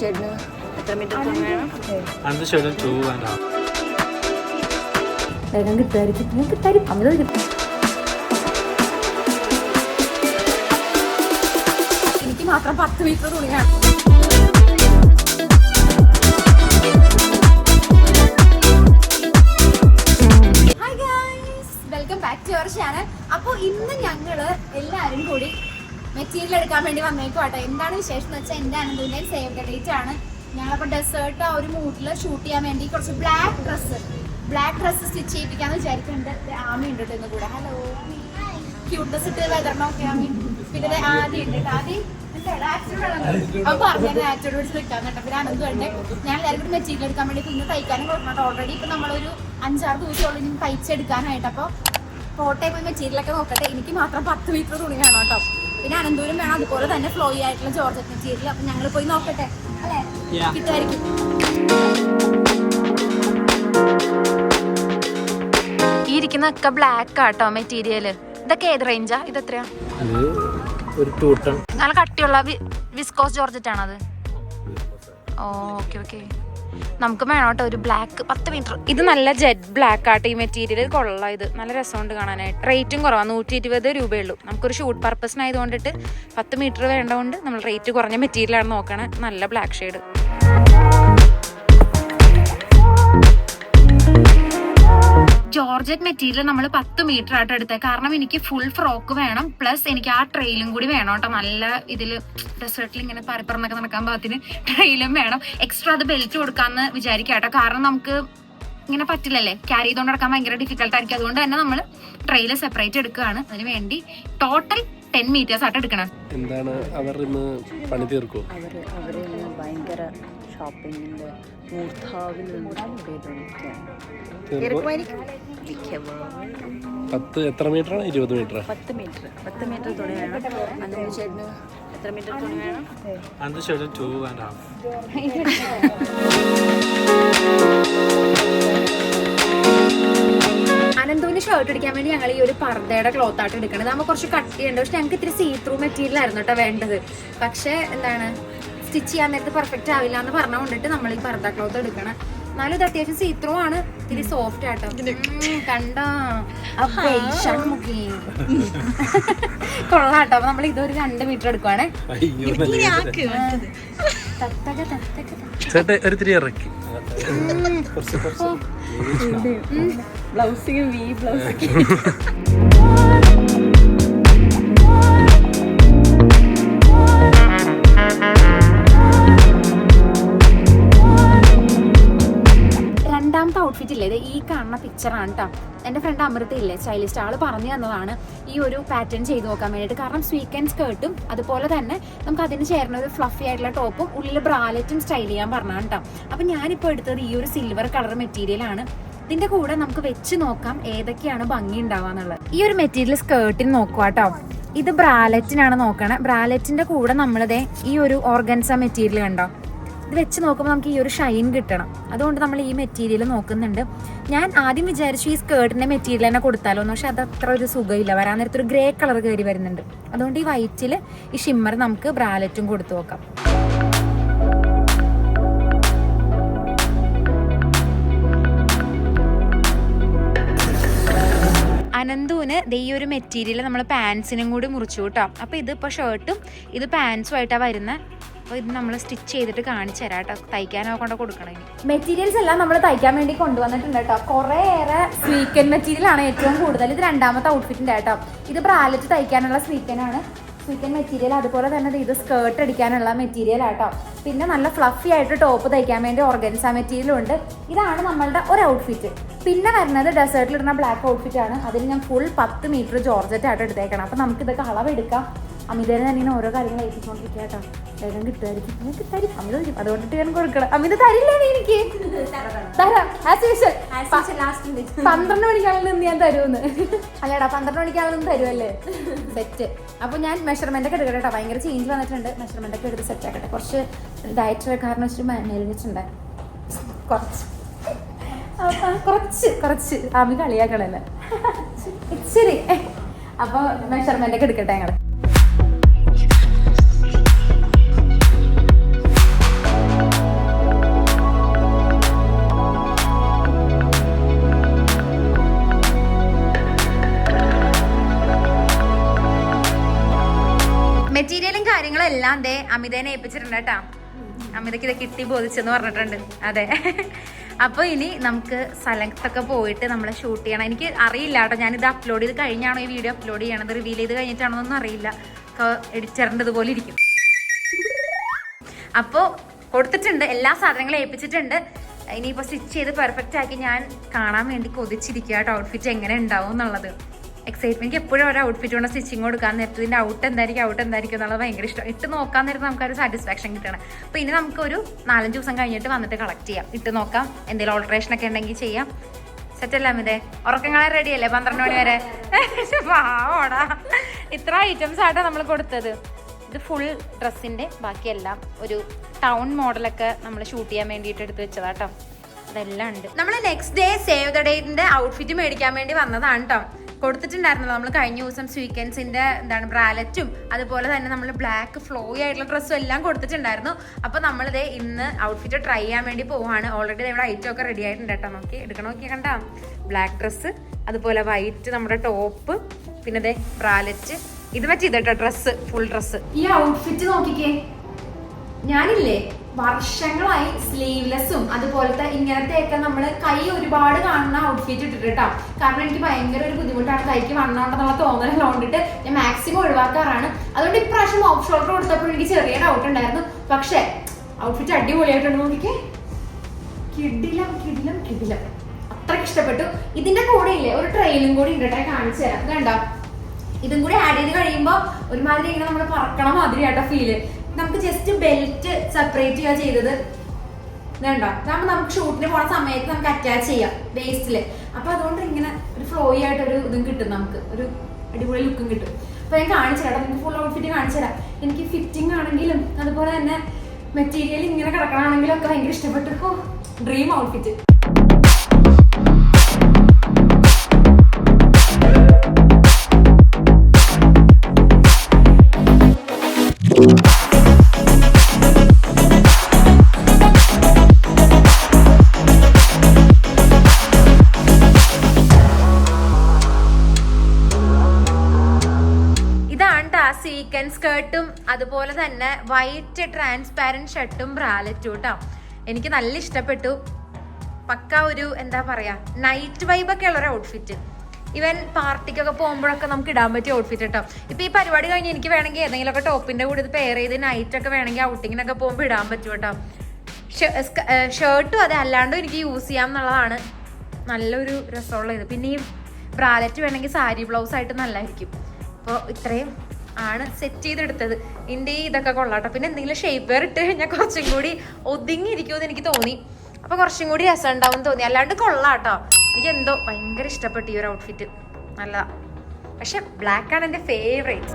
ചേട്ടന്? എത്ര മീറ്റർ വേണം? അനന്ത് ചേട്ടൻ ടു ആൻഡ് ഹാഫ് വേഗം കിട്ടുമായിരിക്കും. നിങ്ങൾക്ക് തരും അമിത കിട്ടും. എനിക്ക് മാത്രം പത്ത് മീറ്റർ തുണി എടുക്കാൻ വേണ്ടി വന്നേക്കുവാട്ടെ എന്താണ് വിശേഷം എന്ന് വെച്ചാൽ എന്റെ അനന്തുവിന്റെ സേവ് ദ ഡേറ്റ് ആണ്. ഞങ്ങളപ്പോൾ ഡെസേർട്ട് ആ ഒരു മൂഡിൽ ഷൂട്ട് ചെയ്യാൻ വേണ്ടി കുറച്ച് black dress black dress stitch ചെയ്യിപ്പിക്കാന്ന് വിചാരിക്കുന്നുണ്ട് ആമി ഉണ്ട് ഇന്ന് കൂടെ. ഹലോ ക്യൂട്ട്നസ് ഇട്ട് വെതർന്നൊക്കെ ആമി. പിന്നെ ആദ്യം ആദി ഉണ്ട് ആദ്യം പിന്നെ ഞാൻ എല്ലാവരും മെറ്റീരിയൽ എടുക്കാൻ വേണ്ടി ഇന്ന് തയ്ക്കാനും കൊടുക്കണം. ഓൾറെഡി ഇപ്പൊ നമ്മളൊരു അഞ്ചാറ് ഇനി തയ്ച്ചെടുക്കാനായിട്ട്. അപ്പോൾ കോട്ടയം പോയി മെറ്റീരിയലൊക്കെ നോക്കട്ടെ. എനിക്ക് മാത്രം പത്ത് മീറ്റർ തുണി വേണം കേട്ടോ പിന്നെ അനന്തൂരും വേണം. അതുപോലെ തന്നെ ഫ്ലോയി ആയിട്ടുള്ള ജോർജറ്റ് മെറ്റീരിയൽ അപ്പൊ ഞങ്ങൾ പോയി നോക്കട്ടെ. അല്ലേ. കിട്ടുമായിരിക്കും. ഈ ഇരിക്കുന്നൊക്കെ ബ്ലാക്ക് ആട്ടോ മെറ്റീരിയൽ ഇതൊക്കെ ഏത് റേഞ്ചാ ഇത് എത്രയാ ഒരു ടു ടൺ നല്ല കട്ടിയുള്ള വിസ്കോസ് ജോർജറ്റ് ആണത്. ഓക്കെ ഓക്കെ നമുക്ക് വേണം കേട്ടോ ഒരു ബ്ലാക്ക് പത്ത് മീറ്റർ ഇത് നല്ല ജെറ്റ് ബ്ലാക്ക് ആട്ടോ ഈ മെറ്റീരിയൽ കൊള്ളാം ഇത്. നല്ല രസമുണ്ട് കാണാനായിട്ട്. റേറ്റും കുറവാണ് നൂറ്റി ഇരുപത് രൂപയേ ഉള്ളൂ. നമുക്കൊരു ഷൂട്ട് പർപ്പസിനായത് കൊണ്ടിട്ട് പത്ത് മീറ്റർ വേണ്ടതുകൊണ്ട് നമ്മൾ റേറ്റ് കുറഞ്ഞ മെറ്റീരിയലാണ് നോക്കണേ. നല്ല ബ്ലാക്ക് ഷെയ്ഡ് ജോർജറ്റ് മെറ്റീരിയൽ നമ്മൾ പത്ത് മീറ്റർ ആയിട്ട് എടുത്തത് കാരണം എനിക്ക് ഫുൾ ഫ്രോക്ക് വേണം. പ്ലസ് എനിക്ക് ആ ട്രെയിലും കൂടി വേണം കേട്ടോ. നല്ല ഇതിൽ ഡെസേർട്ടിൽ ഇങ്ങനെ പരപ്പറന്നൊക്കെ നടക്കാൻ പാകത്തിന് ട്രെയിലും വേണം. എക്സ്ട്രാ അത് ബെൽറ്റ് കൊടുക്കാന്ന് വിചാരിക്കാം കേട്ടോ. കാരണം നമുക്ക് ഇങ്ങനെ പറ്റില്ലല്ലേ? ക്യാരി ചെയ്തുകൊണ്ട് നടക്കാൻ ഭയങ്കര ഡിഫിക്കൽട്ടായിരിക്കും അതുകൊണ്ട് തന്നെ നമ്മൾ ട്രെയിൽ സെപ്പറേറ്റ് എടുക്കുകയാണ്. അതിന് വേണ്ടി ടോട്ടൽ ടെൻ മീറ്റേഴ്സ് ആയിട്ട് എടുക്കണം. എന്താണ് അവർ ഇന്ന് പണി തീർക്കും? അവർ അവർ ഇന്ന് ഭയങ്കര ഷോപ്പിങ്ങിന്റെ മൂർധാവിൽ നിന്ന് തീർക്കും പത്ത് എത്ര മീറ്റർ ആണ്? ഇരുപത് മീറ്റർ പത്ത് മീറ്റർ പത്ത് മീറ്റർ തുണി വേണം അനന്ത് ചേട്ടന് എത്ര മീറ്റർ തുണി വേണം? അനന്ത് ചേട്ടൻ ടു ആൻഡ് ഹാഫ് അനന്തുവിന് ഷർട്ട് അടിക്കാൻ വേണ്ടി ഞങ്ങൾ ഈ ഒരു പർദ്ദയുടെ ക്ലോത്ത് ആയിട്ട് എടുക്കണത്. നമ്മൾ കുറച്ച് കട്ട് ചെയ്യേണ്ടത് പക്ഷെ ഞങ്ങൾക്ക് ഇത്തിരി സീ ത്രൂ മെറ്റീരിയൽ ആയിരുന്നു കേട്ടോ വേണ്ടത്. പക്ഷേ എന്താണ്? സ്റ്റിച്ച് ചെയ്യാൻ നേരത്ത് പെർഫെക്റ്റ് ആവില്ല എന്ന് പറഞ്ഞുകൊണ്ടിട്ട് നമ്മൾ ഈ പർദ്ദ ക്ലോത്ത് എടുക്കണം എന്നാലും ഇത് അത്യാവശ്യം സീ ത്രൂ ആണ് ഇത്തിരി സോഫ്റ്റ് ആട്ടോ. കണ്ടോ. കൊള്ളാട്ടോ. അപ്പൊ നമ്മൾ ഇതൊരു രണ്ട് മീറ്റർ എടുക്കുവാണേ. ഇറക്കി. കുറച്ച് കുറച്ച്. ബ്ലൗസിങ് വി ബ്ലൗസിങ് പിക്ചറാണ് കേട്ടോ എന്റെ ഫ്രണ്ട് അമൃത ഇല്ലേ സ്റ്റൈലിസ്റ്റ് ആൾ പറഞ്ഞു തന്നതാണ് ഈ ഒരു പാറ്റേൺ ചെയ്ത് നോക്കാൻ വേണ്ടിയിട്ട്. കാരണം സ്വീക്കൻസ് സ്കേർട്ടും അതുപോലെ തന്നെ നമുക്ക് അതിന് ചേർന്ന ഒരു ഫ്ലഫി ആയിട്ടുള്ള ടോപ്പും ഉള്ളിൽ ബ്രാലറ്റും സ്റ്റൈൽ ചെയ്യാൻ പറഞ്ഞാണ് കേട്ടോ അപ്പം ഞാനിപ്പോൾ എടുത്തത് ഈ ഒരു സിൽവർ കളർ മെറ്റീരിയൽ ആണ്. ഇതിന്റെ കൂടെ നമുക്ക് വെച്ച് നോക്കാം ഏതൊക്കെയാണ് ഭംഗി ഉണ്ടാവാന്നുള്ളത് ഈ ഒരു മെറ്റീരിയൽ സ്കേർട്ടിന് നോക്കുക ഇത് ബ്രാലറ്റിനാണ് നോക്കണേ. ബ്രാലറ്റിന്റെ കൂടെ നമ്മളിതേ ഈ ഒരു ഓർഗൻസ മെറ്റീരിയൽ കണ്ടോ? ഇത് വെച്ച് നോക്കുമ്പോൾ നമുക്ക് ഈ ഒരു ഷൈൻ കിട്ടണം. അതുകൊണ്ട് നമ്മൾ ഈ മെറ്റീരിയൽ നോക്കുന്നുണ്ട്. ഞാൻ ആദ്യം വിചാരിച്ചു ഈ സ്കേർട്ടിന്റെ മെറ്റീരിയൽ തന്നെ കൊടുത്താലോ എന്ന് പക്ഷെ അത് അത്ര ഒരു സുഖമില്ല. വരാൻ നേരത്തെ ഒരു ഗ്രേ കളർ കയറി വരുന്നുണ്ട്. അതുകൊണ്ട് ഈ വൈറ്റിൽ ഈ ഷിമ്മർ നമുക്ക് ബ്രാലറ്റും കൊടുത്തു നോക്കാം. അനന്തുവിന് ഈ ഒരു മെറ്റീരിയൽ നമ്മൾ പാൻസിനും കൂടി മുറിച്ചു കേട്ടോ. അപ്പോൾ ഇതിപ്പോൾ ഷർട്ടും ഇത് പാൻസും ആയിട്ടാണ് വരുന്നത് അപ്പോൾ ഇത് നമ്മൾ സ്റ്റിച്ച് ചെയ്തിട്ട് കാണിച്ചു തരാം കേട്ടോ. തയ്ക്കാനോ കൊണ്ട് കൊടുക്കണം മെറ്റീരിയൽസ് എല്ലാം നമ്മൾ തയ്ക്കാൻ വേണ്ടി കൊണ്ടുവന്നിട്ടുണ്ട് കേട്ടോ. കുറേയേറെ സ്വീക്കൻ മെറ്റീരിയൽ ആണ് ഏറ്റവും കൂടുതൽ. ഇത് രണ്ടാമത്തെ ഔട്ട്ഫിറ്റിന്റെ കേട്ടോ. ഇത് ബ്രാലറ്റ് തയ്ക്കാനുള്ള സ്വീക്കൻ ആണ്. സ്വീക്കൻ മെറ്റീരിയൽ അതുപോലെ തന്നെ ഇത് സ്കേർട്ട് അടിക്കാനുള്ള മെറ്റീരിയൽ ആട്ടോ പിന്നെ നല്ല ഫ്ലഫി ആയിട്ട് ടോപ്പ് തയ്ക്കാൻ വേണ്ടി ഓർഗൻസ മെറ്റീരിയലും ഉണ്ട്. ഇതാണ് നമ്മളുടെ ഒരു ഔട്ട്ഫിറ്റ് പിന്നെ വരുന്നത് ഡെസേർട്ടിൽ ഇടുന്ന ബ്ലാക്ക് ഔട്ട്ഫിറ്റ് ആണ്. അതിൽ ഞാൻ ഫുൾ പത്ത് മീറ്റർ ജോർജറ്റ് ആയിട്ട് എടുത്തേക്കണം. അപ്പം നമുക്ക് ഇതൊക്കെ അളവെടുക്കാം. അമിതനെ തന്നെ ഇങ്ങനെ ഓരോ കാര്യങ്ങൾ ഏൽപ്പിച്ചുകൊണ്ടിരിക്കുക കേട്ടോ വേഗം കിട്ടുമായിരിക്കും. നിനക്ക് തരും അമിത തരും അതുകൊണ്ടിട്ട് ഞാൻ കൊടുക്കണം. അമിത തരില്ല എനിക്ക്. തരാം. ആസ് യൂഷ്വൽ പന്ത്രണ്ട് മണിക്കാളിൽ നിന്ന് ഞാൻ തരുമെന്ന്. അല്ലേടാ പന്ത്രണ്ട് മണിക്കാളിൽ നിന്ന് തരുമല്ലേ സെറ്റ് അപ്പൊ ഞാൻ മെഷർമെന്റ് ഒക്കെ എടുക്കട്ടെ കേട്ടോ ഭയങ്കര ചേഞ്ച് വന്നിട്ടുണ്ട്. മെഷർമെന്റ് ഒക്കെ എടുത്ത് സെറ്റ് ആക്കട്ടെ. കുറച്ച് ഡയറ്റ് കാരണം വെച്ചിട്ട് മേലിച്ചിട്ടുണ്ട് കുറച്ച്. കുറച്ച് കുറച്ച്. ആമി കളിയാക്കണല്ലേ? ഇച്ചിരി. അപ്പൊ മെഷർമെന്റ് ഒക്കെ എടുക്കട്ടെ ഞങ്ങൾ. എല്ലാം ദേ അമിതേനെ ഏൽപ്പിച്ചിട്ടുണ്ട് കേട്ടാ. അമിതക്ക് ഇത് കിട്ടി ബോധിച്ചെന്ന് പറഞ്ഞിട്ടുണ്ട്. അതെ. അപ്പോൾ ഇനി നമുക്ക് സ്ഥലത്തൊക്കെ പോയിട്ട് നമ്മൾ ഷൂട്ട് ചെയ്യണം. എനിക്ക് അറിയില്ല കേട്ടോ. ഞാനിത് അപ്ലോഡ് ചെയ്ത് കഴിഞ്ഞാണോ ഈ വീഡിയോ അപ്ലോഡ് ചെയ്യണത്? റിവീൽ ചെയ്ത് കഴിഞ്ഞിട്ടാണോ എന്നൊന്നും അറിയില്ല. എഡിറ്ററിന്റെതുപോലെ പോലെ ഇരിക്കും. അപ്പോൾ കൊടുത്തിട്ടുണ്ട്. എല്ലാ സാധനങ്ങളും ഏൽപ്പിച്ചിട്ടുണ്ട്. ഇനിയിപ്പോൾ സ്റ്റിച്ച് ചെയ്ത് പെർഫെക്റ്റ് ആക്കി ഞാൻ കാണാൻ വേണ്ടി കൊതിച്ചിരിക്കുക കേട്ടോ. ഔട്ട്ഫിറ്റ് എങ്ങനെ ഉണ്ടാവും എന്നുള്ളത്. എക്സൈറ്റ്മെന്റ് എനിക്ക് എപ്പോഴും ഒരു ഔട്ട്ഫിറ്റ് കൊണ്ട് സ്റ്റിച്ചിങ് കൊടുക്കാൻ നേരത്തെ ഇതിന്റെ ഔട്ട് എന്തായിരിക്കും ഔട്ട് എന്തായിരിക്കും എന്നുള്ളത് ഭയങ്കര ഇഷ്ടം. ഇട്ട് നോക്കാൻ നേരത്തെ നമുക്കൊരു സാറ്റിസ്ഫാക്ഷൻ കിട്ടണം. അപ്പോൾ ഇനി നമുക്കൊരു നാലഞ്ച് ദിവസം കഴിഞ്ഞിട്ട് വന്നിട്ട് കളക്ട് ചെയ്യാം. ഇട്ട് നോക്കാം എന്തെങ്കിലും ഓൾട്രേഷൻ ഒക്കെ ഉണ്ടെങ്കിൽ ചെയ്യാം. സെറ്റല്ല അമിതേ? ഉറക്കങ്ങളെ റെഡി അല്ലേ പന്ത്രണ്ട് മണി വരെ? പാവോടാ. ഇത്ര ഐറ്റംസ് ആട്ടോ നമ്മൾ കൊടുത്തത്. ഇത് ഫുൾ ഡ്രസ്സിന്റെ ബാക്കിയെല്ലാം ഒരു ടൗൺ മോഡലൊക്കെ നമ്മൾ ഷൂട്ട് ചെയ്യാൻ വേണ്ടിയിട്ട് എടുത്ത് വെച്ചതാട്ടോ അതെല്ലാം ഉണ്ട്. നമ്മൾ നെക്സ്റ്റ് ഡേ സേവ് ദ ഡേറ്റിന്റെ ഔട്ട്ഫിറ്റ് മേടിക്കാൻ വേണ്ടി വന്നതാണ് കേട്ടോ കൊടുത്തിട്ടുണ്ടായിരുന്നല്ലോ നമ്മൾ കഴിഞ്ഞ ദിവസം സ്വീക്കൻസിന്റെ എന്താണ് ബ്രാലറ്റും അതുപോലെ തന്നെ നമ്മൾ ബ്ലാക്ക് ഫ്ലോയി ആയിട്ടുള്ള ഡ്രസ്സും എല്ലാം കൊടുത്തിട്ടുണ്ടായിരുന്നു. അപ്പോൾ നമ്മളിതേ ഇന്ന് ഔട്ട്ഫിറ്റ് ട്രൈ ചെയ്യാൻ വേണ്ടി പോവാണ്. ഓൾറെഡി ഇവിടെ ഐറ്റം ഒക്കെ റെഡി ആയിട്ടുണ്ട് കേട്ടോ. നോക്കി എടുക്കണം നോക്കി കണ്ട? ബ്ലാക്ക് ഡ്രസ്സ് അതുപോലെ വൈറ്റ് നമ്മുടെ ടോപ്പ് പിന്നെ ദേ ബ്രാലറ്റ്. ഇത് പറ്റി ഇതട്ടോ ഡ്രസ്സ് ഫുൾ ഡ്രസ്സ് ഈ ഔട്ട്ഫിറ്റ് നോക്കിക്കേ. ഞാനില്ലേ? വർഷങ്ങളായി സ്ലീവ്ലെസ്സും അതുപോലത്തെ ഇങ്ങനത്തെ ഒക്കെ നമ്മൾ കൈ ഒരുപാട് കാണുന്ന ഔട്ട്ഫിറ്റ് ഇട്ടിട്ട് കാരണം എനിക്ക് ഭയങ്കര ഒരു ബുദ്ധിമുട്ടാണ് കൈക്ക് വണ്ണമുണ്ടെന്നുള്ള തോന്നൽ കൊണ്ടിട്ട് ഞാൻ മാക്സിമം ഒഴിവാക്കാറാണ്. അതുകൊണ്ട് ഇപ്രാവശ്യം ഓഫ് ഷോൾഡർ കൊടുത്തപ്പോൾ എനിക്ക് ചെറിയ ഡൗട്ട് ഉണ്ടായിരുന്നു. പക്ഷേ ഔട്ട്ഫിറ്റ് അടിപൊളിയായിട്ടുണ്ട് നോക്കിക്കേ. കിടിലം കിടിലം കിടിലം. അത്രയ്ക്ക് ഇഷ്ടപ്പെട്ടു. ഇതിന്റെ കൂടെ ഇല്ലേ ഒരു ട്രെയിലും കൂടി ഉണ്ട് കേട്ടോ കാണിച്ചു തരാം. കണ്ടോ? ഇതും കൂടി ആഡ് ചെയ്ത് കഴിയുമ്പോൾ ഒരുമാതിരി ഇങ്ങനെ നമ്മൾ പറക്കണ മാതിരി ആട്ടോ ഫീൽ നമുക്ക് ജസ്റ്റ് ബെൽറ്റ് സെപ്പറേറ്റ് ചെയ്യുക ചെയ്തത്. വേണ്ട. കാരണം നമുക്ക് ഷൂട്ടിന് പോണ സമയത്ത് നമുക്ക് അറ്റാച്ച് ചെയ്യാം വേസ്റ്റിൽ അപ്പൊ അതുകൊണ്ട് ഇങ്ങനെ ഒരു ഫ്ലോയി ആയിട്ട് ഒരു ഇതും കിട്ടും നമുക്ക്. ഒരു അടിപൊളി ലുക്കും കിട്ടും. അപ്പൊ ഞാൻ കാണിച്ചു തരാം. നിങ്ങൾക്ക് ഫുൾ ഔട്ട്ഫിറ്റ് കാണിച്ചു തരാം. എനിക്ക് ഫിറ്റിംഗ് ആണെങ്കിലും അതുപോലെ തന്നെ മെറ്റീരിയൽ ഇങ്ങനെ കിടക്കണമെങ്കിലും ഒക്കെ ഭയങ്കര ഇഷ്ടപ്പെട്ടു. ഡ്രീം ഔട്ട്ഫിറ്റ് സീക്കൻ സ്കേർട്ടും അതുപോലെ തന്നെ വൈറ്റ് ട്രാൻസ്പാരന്റ് ഷർട്ടും ബ്രാലറ്റും കേട്ടോ എനിക്ക് നല്ല ഇഷ്ടപ്പെട്ടു. പക്ക ഒരു എന്താ പറയാ നൈറ്റ് വൈബൊക്കെ ഒക്കെ ഉള്ള ഒരു ഔട്ട്ഫിറ്റ് ഇവൻ പാർട്ടിക്കൊക്കെ പോകുമ്പോഴൊക്കെ നമുക്ക് ഇടാൻ പറ്റിയ ഔട്ട്ഫിറ്റ് കേട്ടോ ഇപ്പൊ ഈ പരിപാടി കഴിഞ്ഞ് എനിക്ക് വേണമെങ്കിൽ ഏതെങ്കിലുമൊക്കെ ടോപ്പിന്റെ കൂടെ ഇത് പെയർ ചെയ്ത് നൈറ്റൊക്കെ വേണമെങ്കിൽ ഔട്ടിങ്ങിനൊക്കെ പോകുമ്പോൾ ഇടാൻ പറ്റും കേട്ടോ ഷർട്ടും അതെ അല്ലാണ്ടും എനിക്ക് യൂസ് ചെയ്യാം എന്നുള്ളതാണ് നല്ലൊരു രസമുള്ള ഇത് പിന്നെ ഈ ബ്രാലറ്റ് വേണമെങ്കിൽ സാരി ബ്ലൗസ് ആയിട്ട് നല്ലതായിരിക്കും അപ്പോൾ ഇത്രയും ആണ് സെറ്റ് ചെയ്തെടുത്തത്. എന്റെ ഈ ഇതൊക്കെ കൊള്ളാട്ടോ. പിന്നെ എന്തെങ്കിലും ഷേപ്പ് ഇട്ട് കഴിഞ്ഞാൽ കുറച്ചും കൂടി ഒതുങ്ങിയിരിക്കുമെന്ന് എനിക്ക് തോന്നി. അപ്പോൾ കുറച്ചും കൂടി രസം ഉണ്ടാവും തോന്നി. അല്ലാണ്ട് കൊള്ളാട്ടോ. എനിക്ക് എന്തോ ഭയങ്കര ഇഷ്ടപ്പെട്ടു ഈ ഒരു ഔട്ട്ഫിറ്റ് നല്ല. പക്ഷെ ബ്ലാക്ക് ആണ് എന്റെ ഫേവറേറ്റ്